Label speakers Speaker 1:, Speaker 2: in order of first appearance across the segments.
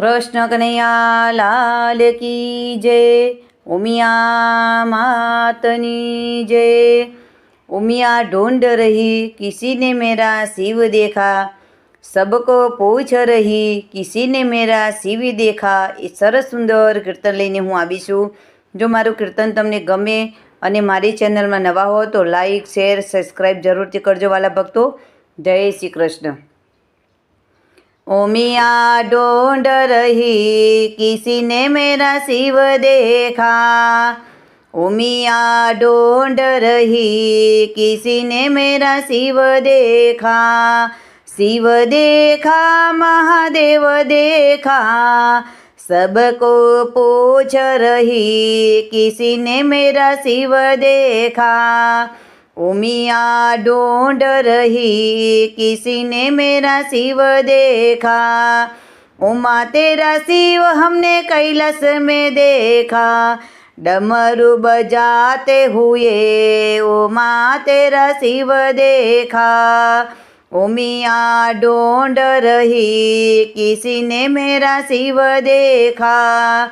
Speaker 1: કૃષ્ણ કનૈયા, લાલ કી જય. ઉમિયા માતની જય. ઉમિયા ઢૂંઢ રહી, કિસીને મેરા શિવ દેખા. સબકો પૂછ રહી, કિસીને મેરા શિવ દેખા. એ સરસ સુંદર કીર્તન લઈને હું આવી છું. જો મારું કીર્તન તમને ગમે અને મારી ચેનલમાં નવા હો તો લાઈક શેર સબસ્ક્રાઈબ જરૂરથી કરજો વાલા ભક્તો. જય શ્રી કૃષ્ણ. ओमिया ढूंढ रही, किसी ने मेरा शिव देखा। ओमिया ढूंढ रही, किसी ने मेरा शिव देखा। शिव देखा, महादेव देखा। सबको पूछ रही, किसी ने मेरा शिव देखा। उमिया ढूंढ रही, किसी ने मेरा शिव देखा। उमा, तेरा शिव हमने कैलाश में देखा। डमरू बजाते हुए, उमा, तेरा शिव देखा। उमिया ढूंढ रही, किसी ने मेरा शिव देखा।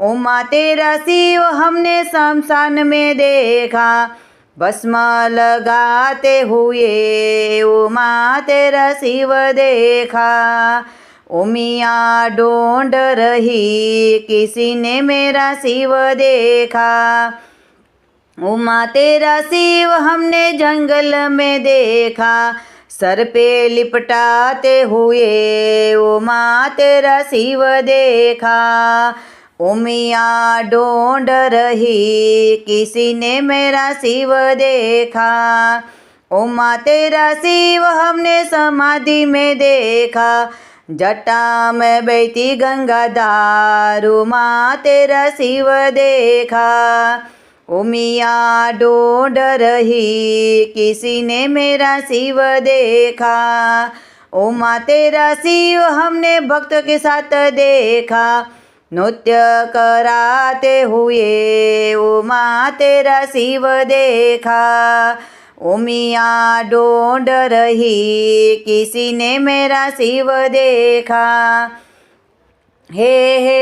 Speaker 1: उमा, तेरा शिव हमने शमशान में देखा। भस्म लगाते हुए उमा तेरा शिव देखा। उमिया ढूंढ रही, किसी ने मेरा शिव देखा। उमा तेरा शिव, हमने जंगल में देखा। सर पे लिपटाते हुए उमा तेरा शिव देखा। उमिया ढूंढ रही, किसी ने मेरा शिव देखा। उमा, तेरा शिव हमने समाधि में देखा। जटा में बैठी गंगा दारू माँ तेरा शिव देखा। उमिया ढूंढ रही, किसी ने मेरा शिव देखा। उमा, तेरा शिव हमने भक्त के साथ देखा। नृत्य कराते हुए उमा तेरा शिव देखा। उमिया ढूंढ रही, किसी ने मेरा शिव देखा। हे हे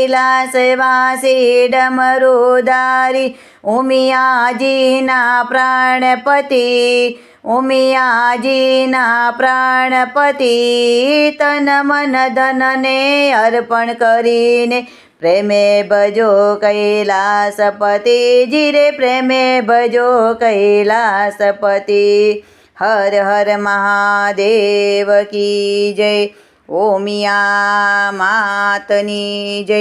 Speaker 1: કૈલાસવાસી ડમરુદારી, ઉમિયાજીના પ્રાણપતિ ઉમિયાજીના પ્રાણપતિ, તન મન ધનને અર્પણ કરીને પ્રેમે ભજો કૈલાસપતિ. રે પ્રેમે ભજો કૈલાસપતિ. હર હર મહાદેવ કી જય. ઓમિયા માતની જય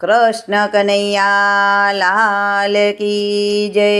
Speaker 1: કૃષ્ણ કનૈયા લાલ કી જય